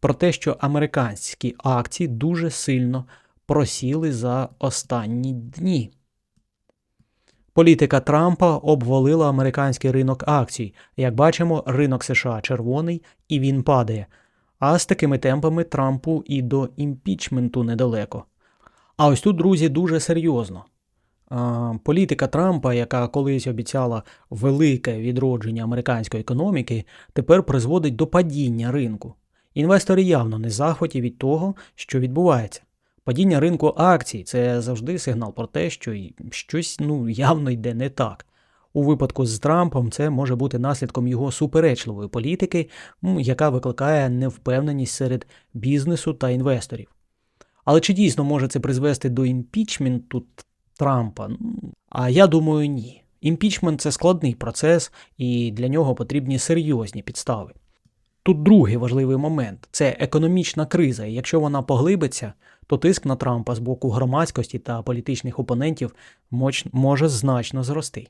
про те, що американські акції дуже сильно просіли за останні дні. Політика Трампа обвалила американський ринок акцій. Як бачимо, ринок США червоний і він падає. А з такими темпами Трампу і до імпічменту недалеко. А ось тут, друзі, дуже серйозно. Політика Трампа, яка колись обіцяла велике відродження американської економіки, тепер призводить до падіння ринку. Інвестори явно не захваті від того, що відбувається. Падіння ринку акцій це завжди сигнал про те, що щось ну, явно йде не так. У випадку з Трампом це може бути наслідком його суперечливої політики, яка викликає невпевненість серед бізнесу та інвесторів. Але чи дійсно може це призвести до імпічменту Трампа? А я думаю, ні. Імпічмент це складний процес, і для нього потрібні серйозні підстави. Тут другий важливий момент це економічна криза, і якщо вона поглибиться, то тиск на Трампа з боку громадськості та політичних опонентів може значно зрости.